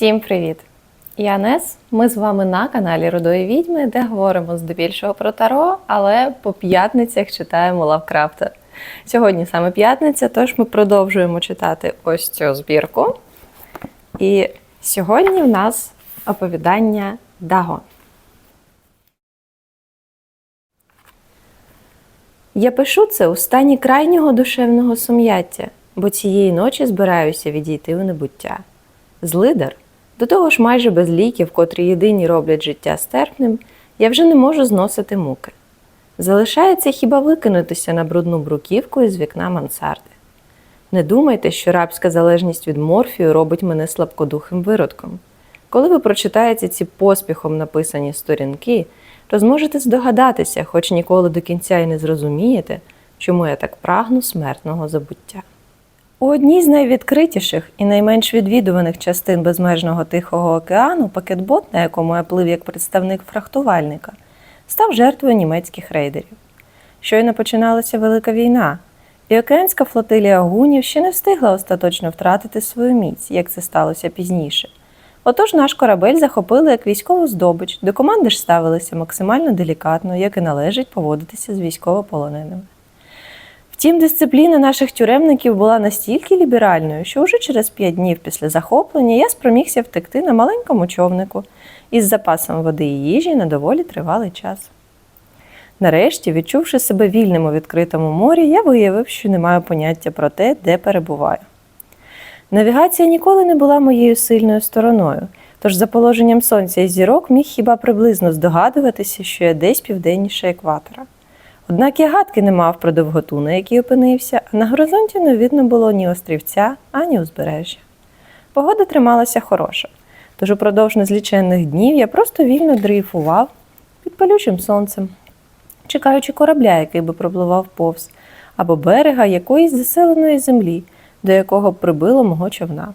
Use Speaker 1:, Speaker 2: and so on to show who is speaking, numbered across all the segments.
Speaker 1: Всім привіт! Я Нес. Ми з вами на каналі Рудої Відьми, де говоримо здебільшого про таро, але по п'ятницях читаємо Лавкрафта. Сьогодні саме п'ятниця, тож ми продовжуємо читати ось цю збірку. І сьогодні в нас оповідання Дагон. Я пишу це у стані крайнього душевного сум'яття, бо цієї ночі збираюся відійти у небуття. Злидар, до того ж майже без ліків, котрі єдині роблять життя стерпним, я вже не можу зносити муки. Залишається хіба викинутися на брудну бруківку із вікна мансарди. Не думайте, що рабська залежність від морфію робить мене слабкодухим виродком. Коли ви прочитаєте ці поспіхом написані сторінки, то зможете здогадатися, хоч ніколи до кінця й не зрозумієте, чому я так прагну смертного забуття. У одній з найвідкритіших і найменш відвідуваних частин безмежного Тихого океану пакетбот, на якому я плив як представник фрахтувальника, став жертвою німецьких рейдерів. Щойно починалася Велика війна, і океанська флотилія гунів ще не встигла остаточно втратити свою міць, як це сталося пізніше. Отож наш корабель захопили як військову здобич, до команди ж ставилися максимально делікатно, як і належить поводитися з військовополоненими. Втім, дисципліна наших тюремників була настільки ліберальною, що вже через п'ять днів після захоплення я спромігся втекти на маленькому човнику із запасом води і їжі на доволі тривалий час. Нарешті, відчувши себе вільним у відкритому морі, я виявив, що не маю поняття про те, де перебуваю. Навігація ніколи не була моєю сильною стороною, тож за положенням сонця і зірок міг хіба приблизно здогадуватися, що я десь південніше екватора. Однак я гадки не мав про довготу, на якій опинився, а на горизонті не видно було ні острівця, ані узбережжя. Погода трималася хороша, тож упродовж незліченних днів я просто вільно дрейфував під палючим сонцем, чекаючи корабля, який би пропливав повз, або берега якоїсь заселеної землі, до якого прибило мого човна.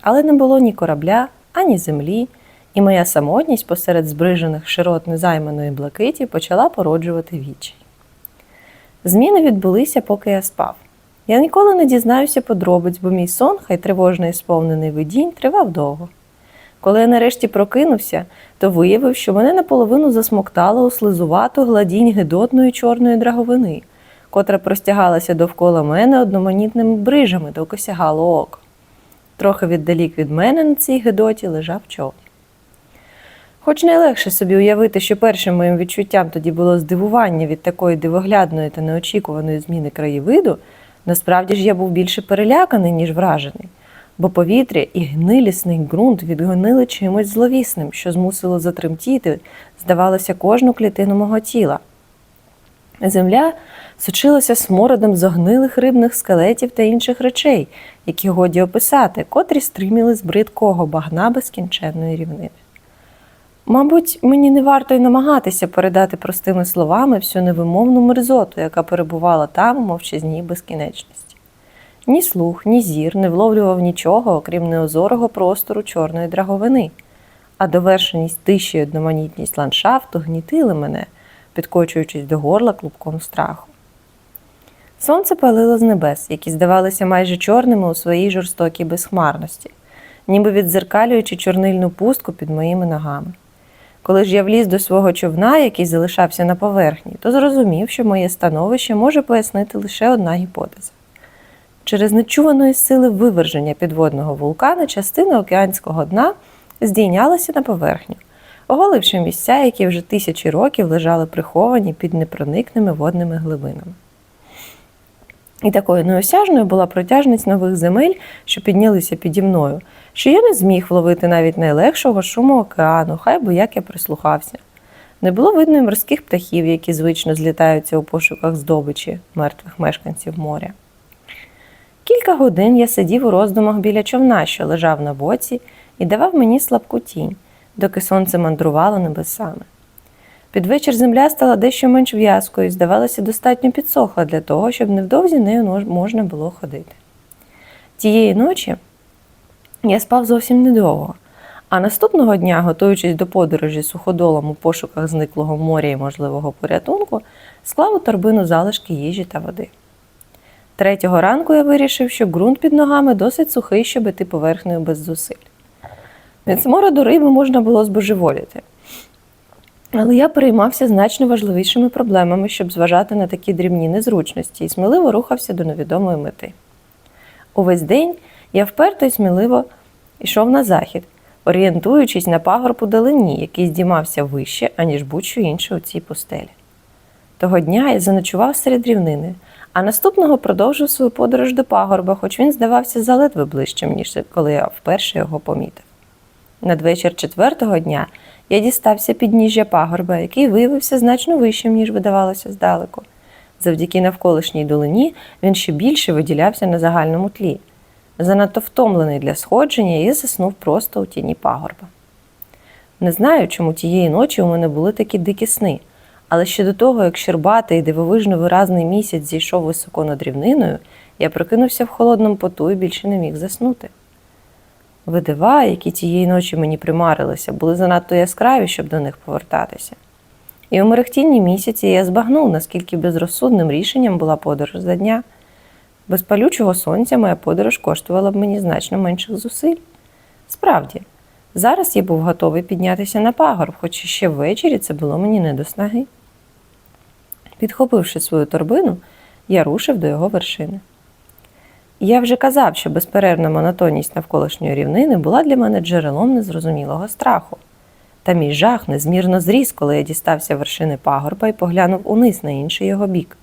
Speaker 1: Але не було ні корабля, ані землі, і моя самотність посеред збрижених широт незайманої блакиті почала породжувати вічі. Зміни відбулися, поки я спав. Я ніколи не дізнаюся подробиць, бо мій сон, хай тривожно і сповнений видінь, тривав довго. Коли я нарешті прокинувся, то виявив, що мене наполовину засмоктало у гладінь гидотної чорної драговини, котра простягалася довкола мене одноманітними брижами, доки сягало око. Трохи віддалік від мене на цій гидоті лежав човен. Хоч найлегше собі уявити, що першим моїм відчуттям тоді було здивування від такої дивоглядної та неочікуваної зміни краєвиду, насправді ж я був більше переляканий, ніж вражений, бо повітря і гнилісний ґрунт відгонили чимось зловісним, що змусило затремтіти, здавалося, кожну клітину мого тіла. Земля сочилася смородом зогнилих рибних скелетів та інших речей, які годі описати, котрі стриміли з бридкого багна безкінченної рівнини. Мабуть, мені не варто й намагатися передати простими словами всю невимовну мерзоту, яка перебувала там у мовчазній безкінечності. Ні слух, ні зір не вловлював нічого, окрім неозорого простору чорної драговини, а довершеність тиші й одноманітність ландшафту гнітили мене, підкочуючись до горла клубком страху. Сонце палило з небес, які здавалися майже чорними у своїй жорстокій безхмарності, ніби відзеркалюючи чорнильну пустку під моїми ногами. Коли ж я вліз до свого човна, який залишався на поверхні, то зрозумів, що моє становище може пояснити лише одна гіпотеза. Через нечуваної сили виверження підводного вулкана частина океанського дна здійнялася на поверхню, оголивши місця, які вже тисячі років лежали приховані під непроникними водними глибинами. І такою неосяжною була протяжність нових земель, що піднялися піді мною, що я не зміг вловити навіть найлегшого шуму океану, хай би як я прислухався. Не було видно й морських птахів, які звично злітаються у пошуках здобичі мертвих мешканців моря. Кілька годин я сидів у роздумах біля човна, що лежав на боці, і давав мені слабку тінь, доки сонце мандрувало небесами. Під вечір земля стала дещо менш в'язкою і, здавалося, достатньо підсохла для того, щоб невдовзі нею можна було ходити. Тієї ночі я спав зовсім недовго, а наступного дня, готуючись до подорожі суходолом у пошуках зниклого моря і можливого порятунку, склав у торбину залишки їжі та води. Третього ранку я вирішив, що ґрунт під ногами досить сухий, щоб іти поверхнею без зусиль. Від смороду риби можна було збожеволіти. Але я переймався значно важливішими проблемами, щоб зважати на такі дрібні незручності, і сміливо рухався до невідомої мети. Увесь день я вперто і сміливо йшов на захід, орієнтуючись на пагорб у далині, який здіймався вище, аніж будь-що інше у цій пустелі. Того дня я заночував серед рівнини, а наступного продовжив свою подорож до пагорба, хоч він здавався заледве ближчим, ніж коли я вперше його помітив. Надвечір четвертого дня я дістався підніжжя пагорба, який виявився значно вищим, ніж видавалося здалеку. Завдяки навколишній долині він ще більше виділявся на загальному тлі. Занадто втомлений для сходження, я заснув просто у тіні пагорба. Не знаю, чому тієї ночі у мене були такі дикі сни, але ще до того, як щербатий і дивовижно виразний місяць зійшов високо над рівниною, я прокинувся в холодному поту і більше не міг заснути. Видива, які тієї ночі мені примарилися, були занадто яскраві, щоб до них повертатися. І у мерехтінні місяці я збагнув, наскільки безрозсудним рішенням була подорож за дня. Без палючого сонця моя подорож коштувала б мені значно менших зусиль. Справді, зараз я був готовий піднятися на пагорб, хоч ще ввечері це було мені не до снаги. Підхопивши свою торбину, я рушив до його вершини. Я вже казав, що безперервна монотонність навколишньої рівнини була для мене джерелом незрозумілого страху. Та мій жах незмірно зріс, коли я дістався вершини пагорба і поглянув униз на інший його бік.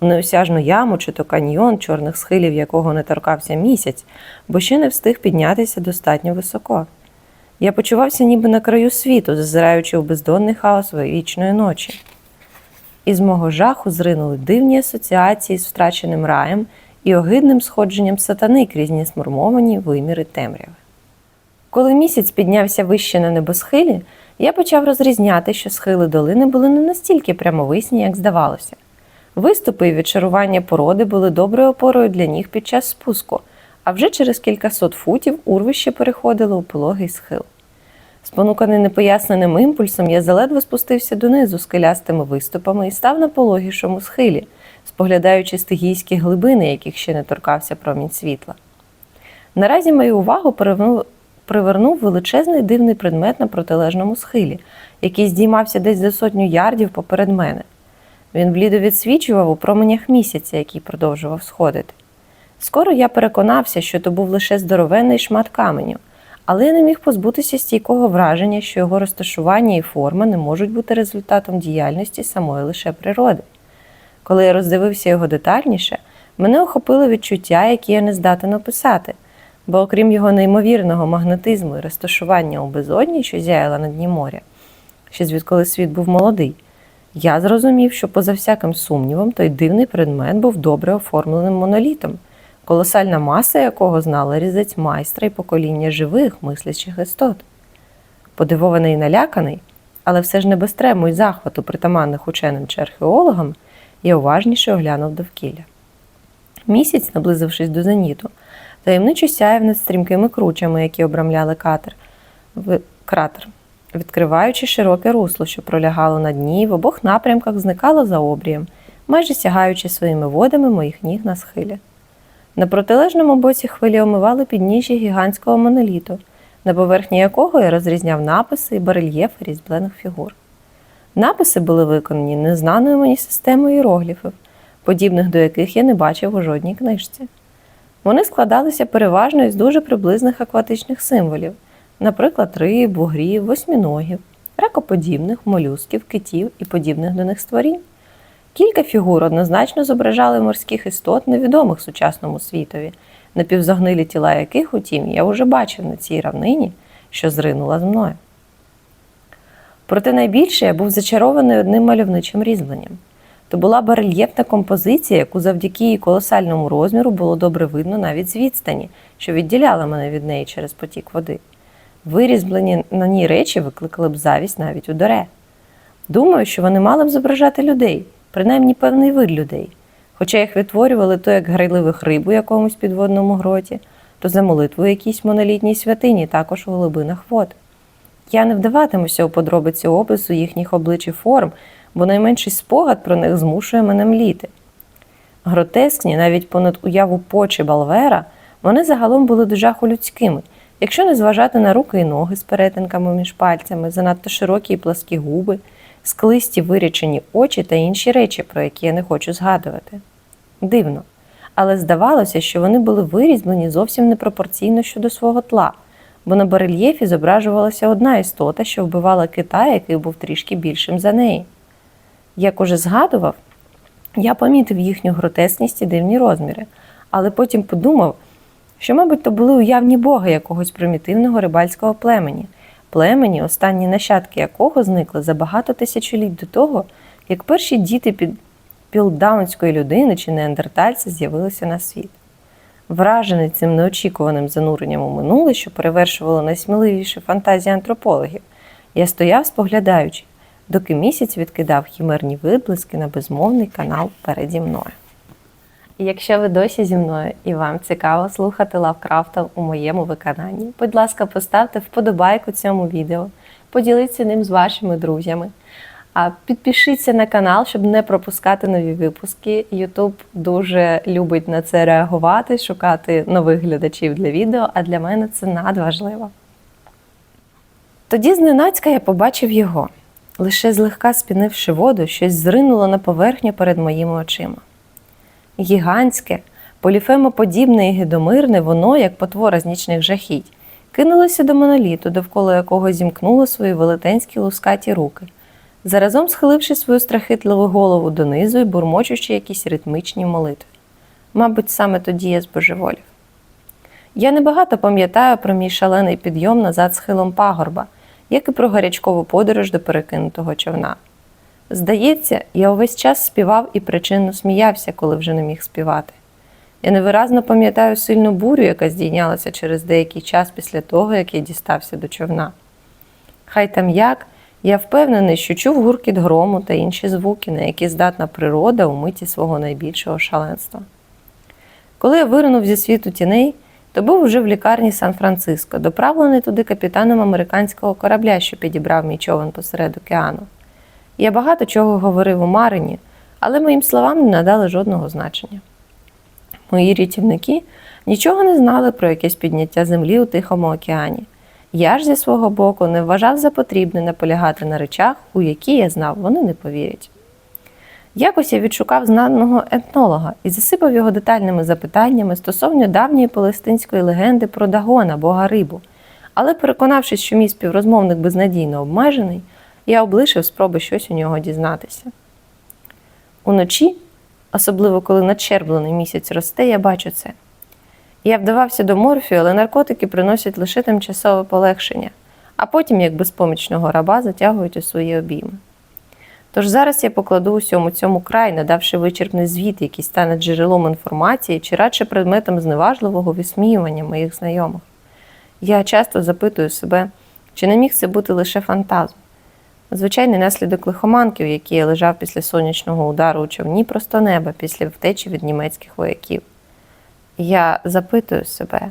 Speaker 1: У неосяжну яму чи то каньйон, чорних схилів якого не торкався місяць, бо ще не встиг піднятися достатньо високо. Я почувався ніби на краю світу, зазираючи в бездонний хаос вічної ночі. Із мого жаху зринули дивні асоціації з втраченим раєм і огидним сходженням сатани крізь несмурмовані виміри темряви. Коли місяць піднявся вище на небосхилі, я почав розрізняти, що схили долини були не настільки прямовисні, як здавалося. Виступи і відшарування породи були доброю опорою для ніг під час спуску, а вже через кількасот футів урвище переходило у пологий схил. Спонуканий непоясненим імпульсом, я заледве спустився донизу скелястими виступами і став на пологішому схилі, споглядаючи стигійські глибини, яких ще не торкався промінь світла. Наразі мою увагу привернув величезний дивний предмет на протилежному схилі, який здіймався десь за сотню ярдів поперед мене. Він блідо відсвічував у променях місяця, який продовжував сходити. Скоро я переконався, що то був лише здоровенний шмат каменю, але я не міг позбутися стійкого враження, що його розташування і форма не можуть бути результатом діяльності самої лише природи. Коли я роздивився його детальніше, мене охопило відчуття, які я не здатен описати, бо окрім його неймовірного магнетизму і розташування у безодні, що зяяла на дні моря, ще звідколи світ був молодий, я зрозумів, що поза всяким сумнівом той дивний предмет був добре оформленим монолітом, колосальна маса якого знала різець майстра і покоління живих мислячих істот. Подивований і наляканий, але все ж не без трему і захвату, притаманних ученим чи археологам, я уважніше оглянув довкілля. Місяць, наблизившись до зеніту, таємничо сяяв над стрімкими кручами, які обрамляли катер, в... кратер, відкриваючи широке русло, що пролягало на дні, і в обох напрямках зникало за обрієм, майже сягаючи своїми водами моїх ніг на схилі. На протилежному боці хвилі омивали підніжжя гігантського моноліту, на поверхні якого я розрізняв написи і барельєфи різьблених фігур. Написи були виконані незнаною мені системою іерогліфів, подібних до яких я не бачив у жодній книжці. Вони складалися переважно із дуже приблизних акватичних символів, наприклад, риб, бугрів, восьміногів, ракоподібних, молюсків, китів і подібних до них створінь. Кілька фігур однозначно зображали морських істот, невідомих сучасному світові, напівзагнилі тіла яких, утім, я вже бачив на цій равнині, що зринула з мною. Проте найбільше я був зачарований одним мальовничим різьбленням. То була барельєфна композиція, яку завдяки її колосальному розміру було добре видно навіть з відстані, що відділяла мене від неї через потік води. Вирізблені на ній речі викликали б завість навіть у доре. Думаю, що вони мали б зображати людей, принаймні певний вид людей, хоча їх відтворювали то як грайливих риб у якомусь підводному гроті, то за молитву якійсь монолітній святині, також у глибинах вод. Я не вдаватимуся у подробиці опису їхніх облич і форм, бо найменший спогад про них змушує мене мліти. Гротескні, навіть понад уяву почі Балвера, вони загалом були до жаху людськими, Якщо не зважати на руки і ноги з перетинками між пальцями, занадто широкі і пласкі губи, склисті вирічені очі та інші речі, про які я не хочу згадувати. Дивно. Але здавалося, що вони були вирізблені зовсім непропорційно щодо свого тла, бо на барельєфі зображувалася одна істота, що вбивала кита, який був трішки більшим за неї. Як уже згадував, я помітив їхню гротесність і дивні розміри, але потім подумав, що, мабуть, то були уявні боги якогось примітивного рибальського племені, племені, останні нащадки якого зникли за багато тисячоліть до того, як перші діти під пілдаунської людини чи неандертальця з'явилися на світ. Вражений цим неочікуваним зануренням у минуле, що перевершувало найсміливіші фантазії антропологів, я стояв, споглядаючи, доки місяць відкидав хімерні виблиски на безмовний канал переді мною. Якщо ви досі зі мною і вам цікаво слухати Лавкрафта у моєму виконанні, будь ласка, поставте вподобайку цьому відео, поділіться ним з вашими друзями. Підпишіться на канал, щоб не пропускати нові випуски. YouTube дуже любить на це реагувати, шукати нових глядачів для відео, а для мене це надважливо. Тоді зненацька я побачив його. Лише злегка спінивши воду, щось зринуло на поверхню перед моїми очима. Гігантське, поліфемоподібне і гидомирне, воно, як потвора з нічних жахіть, кинулося до моноліту, довкола якого зімкнуло свої велетенські лускаті руки, заразом схиливши свою страхитливу голову донизу і бурмочучи якісь ритмічні молитви. Мабуть, саме тоді я збожеволів. Я небагато пам'ятаю про мій шалений підйом назад схилом пагорба, як і про гарячкову подорож до перекинутого човна. Здається, я увесь час співав і причинно сміявся, коли вже не міг співати. Я невиразно пам'ятаю сильну бурю, яка здійнялася через деякий час після того, як я дістався до човна. Хай там як, я впевнений, що чув гуркіт грому та інші звуки, на які здатна природа у миті свого найбільшого шаленства. Коли я виринув зі світу тіней, то був уже в лікарні Сан-Франциско, доправлений туди капітаном американського корабля, що підібрав мій човен посеред океану. Я багато чого говорив у Марині, але моїм словам не надали жодного значення. Мої рятівники нічого не знали про якесь підняття землі у Тихому океані. Я ж зі свого боку не вважав за потрібне наполягати на речах, у які я знав, вони не повірять. Якось я відшукав знаного етнолога і засипав його детальними запитаннями стосовно давньої палестинської легенди про Дагона, бога рибу. Але, переконавшись, що мій співрозмовник безнадійно обмежений, я облишив спроби щось у нього дізнатися. Уночі, особливо коли надщерблений місяць росте, я бачу це. Я вдавався до морфію, але наркотики приносять лише тимчасове полегшення, а потім, як безпомічного раба, затягують у свої обійми. Тож зараз я покладу усьому цьому край, надавши вичерпний звіт, який стане джерелом інформації чи радше предметом зневажливого висміювання моїх знайомих. Я часто запитую себе, чи не міг це бути лише фантазм. Звичайний наслідок лихоманків, який я лежав після сонячного удару у човні просто неба після втечі від німецьких вояків. Я запитую себе,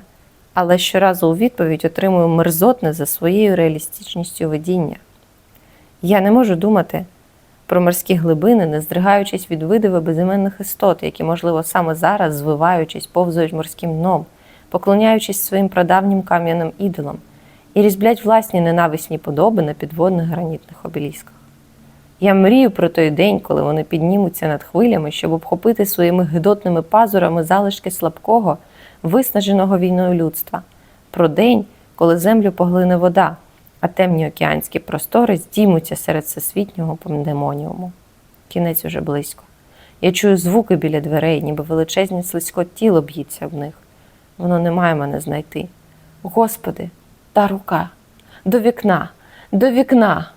Speaker 1: але щоразу у відповідь отримую мерзотне за своєю реалістичністю видіння. Я не можу думати про морські глибини, не здригаючись від видиви безіменних істот, які, можливо, саме зараз, звиваючись, повзують морським дном, поклоняючись своїм прадавнім кам'яним ідолам і різблять власні ненависні подоби на підводних гранітних обелісках. Я мрію про той день, коли вони піднімуться над хвилями, щоб обхопити своїми гидотними пазурами залишки слабкого, виснаженого війною людства, про день, коли землю поглине вода, а темні океанські простори здіймуться серед всесвітнього пандемоніуму. Кінець уже близько. Я чую звуки біля дверей, ніби величезне слизько тіло б'ється в них. Воно не має мене знайти. Господи, та рука до вікна, до вікна.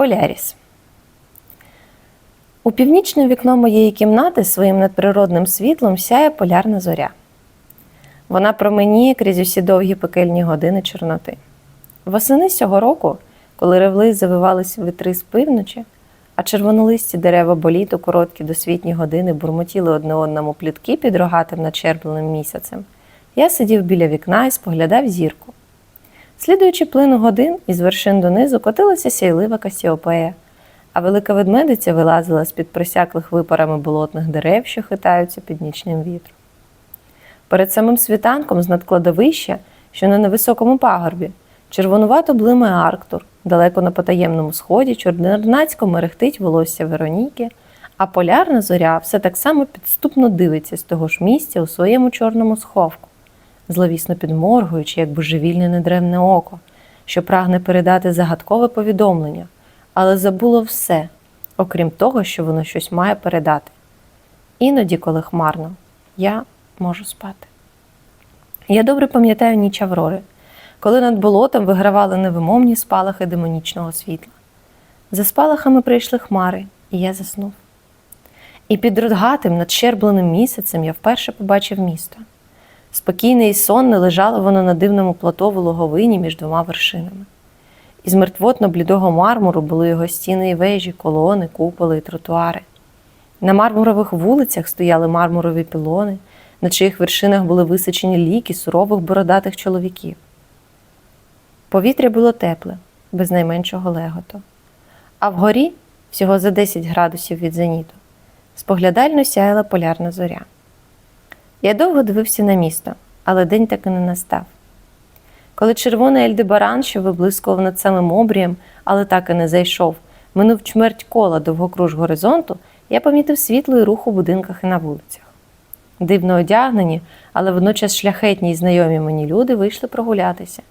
Speaker 1: Поляріс. У північне вікно моєї кімнати своїм надприродним світлом сяє полярна зоря. Вона променіє крізь усі довгі пекельні години Чорноти. Восени цього року, коли ревли завивалися вітри з півночі, а червонолисті дерева боліт у короткі досвітні години бурмотіли одне одному плітки під рогатим начерпленим місяцем, я сидів біля вікна і споглядав зірку. Слідуючи плину годин, із вершин донизу котилася сяйлива Касіопея, а велика ведмедиця вилазила з під просяклих випарами болотних дерев, що хитаються під нічним вітром. Перед самим світанком з надкладовища, що на невисокому пагорбі, червонувато блимає Арктур, далеко на потаємному сході чорнорнацько мерехтить волосся Вероніки, а полярна зоря все так само підступно дивиться з того ж місця у своєму чорному сховку, зловісно підморгуючи, як божевільне недревне око, що прагне передати загадкове повідомлення, але забуло все, окрім того, що воно щось має передати. Іноді, коли хмарно, я можу спати. Я добре пам'ятаю ніч Аврори, коли над болотом вигравали невимовні спалахи демонічного світла. За спалахами прийшли хмари, і я заснув. І під рогатим, надщербленим місяцем я вперше побачив місто. Спокійне і сонне лежало воно на дивному плато в логовині між двома вершинами. Із мертвотно-блідого мармуру були його стіни і вежі, колони, куполи і тротуари. На мармурових вулицях стояли мармурові пілони, на чиїх вершинах були височені ліки сурових бородатих чоловіків. Повітря було тепле, без найменшого леготу. А вгорі, всього за 10 градусів від зеніту, споглядально сяяла полярна зоря. Я довго дивився на місто, але день таки не настав. Коли червоний Ельдебаран, що виблискував над самим обрієм, але так і не зайшов, минув чмерть кола довгокруж горизонту, я помітив світло і рух у будинках і на вулицях. Дивно одягнені, але водночас шляхетні й знайомі мені люди вийшли прогулятися.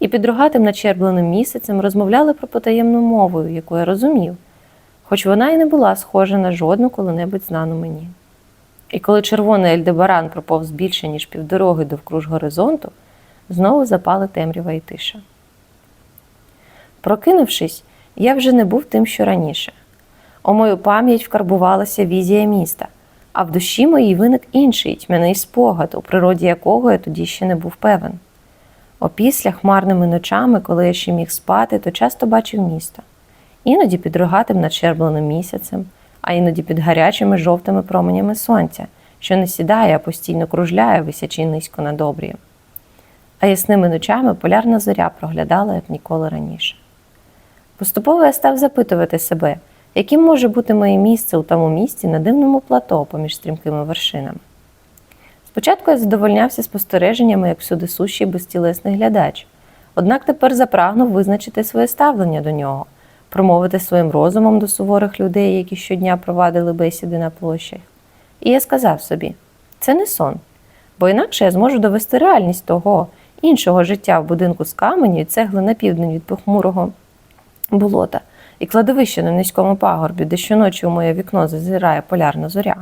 Speaker 1: І під рогатим начербленим місяцем розмовляли про потаємну мовою, яку я розумів, хоч вона й не була схожа на жодну коли-небудь знану мені. І коли червоний Ельдебаран проповз більше, ніж півдороги довкруж горизонту, знову запали темрява і тиша. Прокинувшись, я вже не був тим, що раніше. У мою пам'ять вкарбувалася візія міста, а в душі моїй виник інший тьмяний спогад, у природі якого я тоді ще не був певен. Опісля хмарними ночами, коли я ще міг спати, то часто бачив місто. Іноді під рогатим начербленим місяцем, а іноді під гарячими жовтими променями сонця, що не сідає, а постійно кружляє, висячи низько над обрієм. А ясними ночами полярна зоря проглядала, як ніколи раніше. Поступово я став запитувати себе, яким може бути моє місце у тому місці на дивному плато поміж стрімкими вершинами. Спочатку я задовольнявся спостереженнями, як всюди сущий безтілесний глядач, однак тепер запрагнув визначити своє ставлення до нього, промовити своїм розумом до суворих людей, які щодня провадили бесіди на площах. І я сказав собі: це не сон, бо інакше я зможу довести реальність того іншого життя в будинку з каменю і цегли на південь від похмурого болота і кладовище на низькому пагорбі, де щоночі у моє вікно зазирає полярна зоря.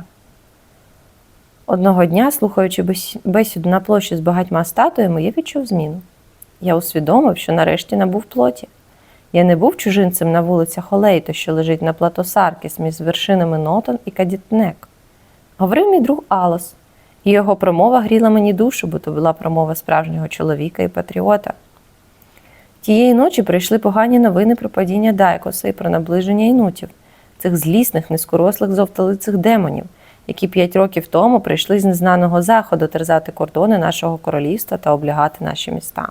Speaker 1: Одного дня, слухаючи бесіду на площі з багатьма статуями, я відчув зміну. Я усвідомив, що нарешті набув плоті. Я не був чужинцем на вулицях Олейто, що лежить на плато Саркіс між вершинами Нотон і Кадітнек. Говорив мій друг Алос, і його промова гріла мені душу, бо то була промова справжнього чоловіка і патріота. Тієї ночі прийшли погані новини про падіння Дайкоса і про наближення інутів, цих злісних, низкорослих зовтолицих демонів, які п'ять років тому прийшли з незнаного заходу терзати кордони нашого королівства та облягати наші міста.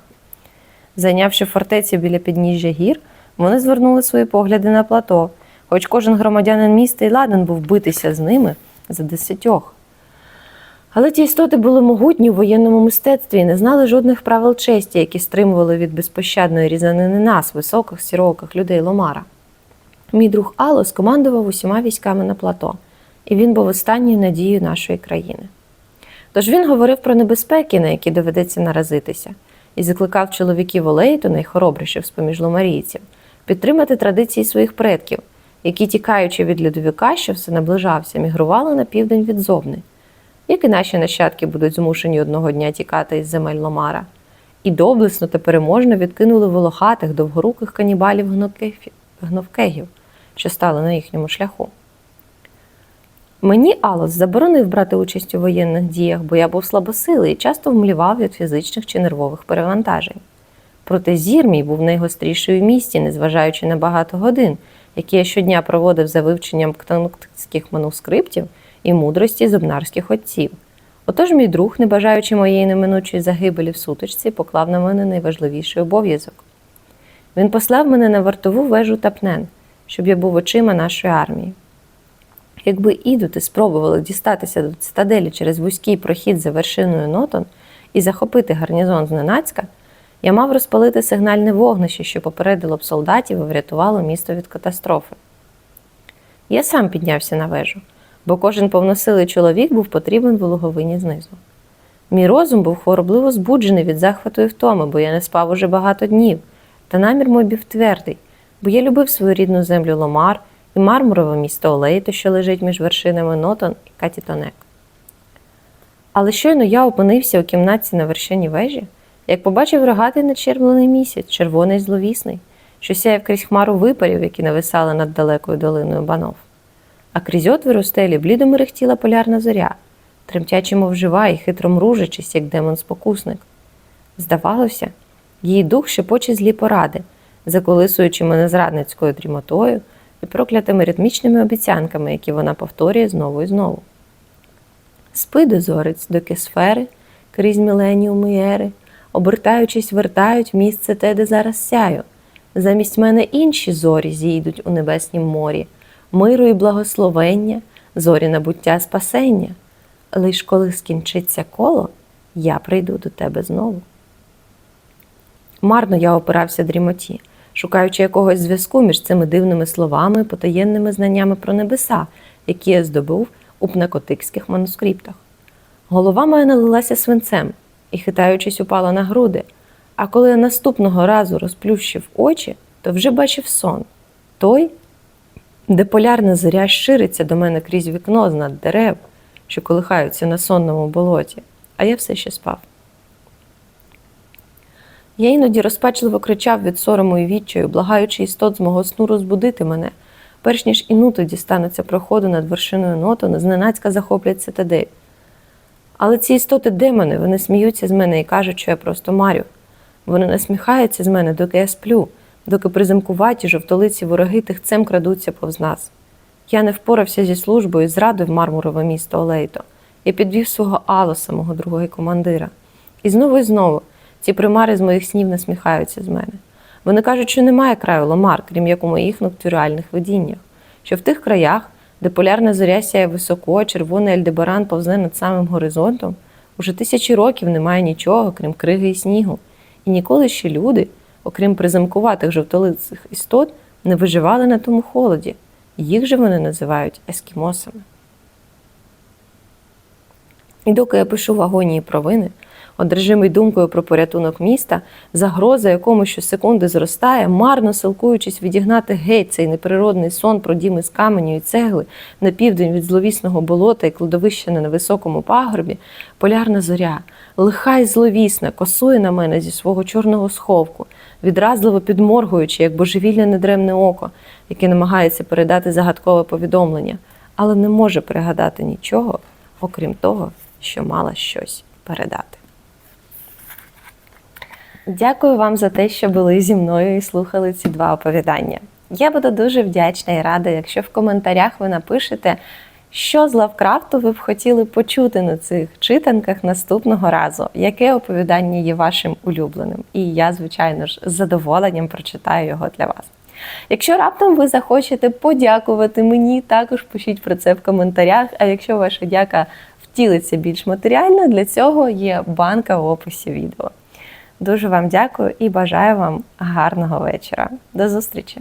Speaker 1: Зайнявши фортеці біля підніжжя гір, вони звернули свої погляди на плато, хоч кожен громадянин міста й ладен був битися з ними за десятьох. Але ті істоти були могутні в воєнному мистецтві і не знали жодних правил честі, які стримували від безпощадної різанини нас, високих сіроких людей Ломара. Мій друг Алос командував усіма військами на плато, і він був останньою надією нашої країни. Тож він говорив про небезпеки, на які доведеться наразитися, і закликав чоловіків Олейту, найхоробріших з поміж ломарійців, підтримати традиції своїх предків, які, тікаючи від льодовика, що все наближався, мігрували на південь від Зовни як і наші нащадки будуть змушені одного дня тікати із земель Ломара, і доблесно та переможно відкинули волохатих довгоруких канібалів гновкегів, що стали на їхньому шляху. Мені Алос заборонив брати участь у воєнних діях, бо я був слабосилий і часто вмлівав від фізичних чи нервових перевантажень. Проте зір мій був найгостріший у місті, незважаючи на багато годин, які я щодня проводив за вивченням ктонктських манускриптів і мудрості зубнарських отців. Отож мій друг, не бажаючи моєї неминучої загибелі в сутичці, поклав на мене найважливіший обов'язок. Він послав мене на вартову вежу Тапнен, щоб я був очима нашої армії. Якби ідути спробували дістатися до цитаделі через вузький прохід за вершиною Нотон і захопити гарнізон зненацька, я мав розпалити сигнальне вогнище, що попередило б солдатів і врятувало місто від катастрофи. Я сам піднявся на вежу, бо кожен повносилий чоловік був потрібен в луговині знизу. Мій розум був хворобливо збуджений від захвату і втоми, бо я не спав уже багато днів, та намір мой був твердий, бо я любив свою рідну землю Ломар і мармурове місто Олейто, що лежить між вершинами Нотон і Катітонек. Але щойно я опинився у кімнатці на вершині вежі, як побачив рогатий начервлений місяць, червоний зловісний, що сяяв крізь хмару випарів, які нависали над далекою долиною банов. А крізь отвір стелі блідо мерехтіла полярна зоря, тремтячи, мов жива і хитро мружачись, як демон-спокусник. Здавалося, її дух шепоче злі поради, заколисуючи мене зрадницькою дрімотою і проклятими ритмічними обіцянками, які вона повторює знову і знову. Спи, дозорець, доки сфери, крізь міленіуми і ери, обертаючись, вертають місце те, де зараз сяю. Замість мене інші зорі зійдуть у небеснім морі, миру і благословення, зорі набуття спасення. Лиш коли скінчиться коло, я прийду до тебе знову. Марно я опирався дрімоті, шукаючи якогось зв'язку між цими дивними словами і знаннями про небеса, які я здобув у пнекотикських манускриптах. Голова моя налилася свинцем і, хитаючись, упала на груди. А коли я наступного разу розплющив очі, то вже бачив сон той, де полярна зоря шириться до мене крізь вікно з над дерев, що колихаються на сонному болоті, а я все ще спав. Я іноді розпачливо кричав від сорому і відчаю, благаючи істот з мого сну розбудити мене, перш ніж інути дістануться проходу над вершиною Нотона, зненацька захоплять цитадель. Але ці істоти демони, вони сміються з мене і кажуть, що я просто марю. Вони насміхаються з мене, доки я сплю, доки приземкуваті жовтолиці вороги тихцем крадуться повз нас. Я не впорався зі службою і зрадив мармурове місто Олейто. Я підвів свого Алоса, мого другого командира. І знову і знову ці примари з моїх снів насміхаються з мене. Вони кажуть, що немає краю ломар, крім як у моїх ноктуріальних видіннях, що в тих краях, де полярна зоря сяє високо, червоний Альдебаран повзе над самим горизонтом, уже тисячі років немає нічого, крім криги і снігу. І ніколи ще люди, окрім приземкуватих жовтолицих істот, не виживали на тому холоді. Їх же вони називають ескімосами. І доки я пишу в агонії провини, одержимий думкою про порятунок міста, загроза, якому щосекунди зростає, марно силкуючись відігнати геть цей неприродний сон про діми з каменю і цегли на південь від зловісного болота і кладовища на невисокому пагорбі, полярна зоря, лиха й зловісна, косує на мене зі свого чорного сховку, відразливо підморгуючи, як божевільне недремне око, яке намагається передати загадкове повідомлення, але не може пригадати нічого, окрім того, що мала щось передати. Дякую вам за те, що були зі мною і слухали ці два оповідання. Я буду дуже вдячна і рада, якщо в коментарях ви напишете, що з Лавкрафту ви б хотіли почути на цих читанках наступного разу, яке оповідання є вашим улюбленим. І я, звичайно ж, з задоволенням прочитаю його для вас. Якщо раптом ви захочете подякувати мені, також пишіть про це в коментарях. А якщо ваша дяка втілиться більш матеріально, для цього є банка в описі відео. Дуже вам дякую і бажаю вам гарного вечора. До зустрічі!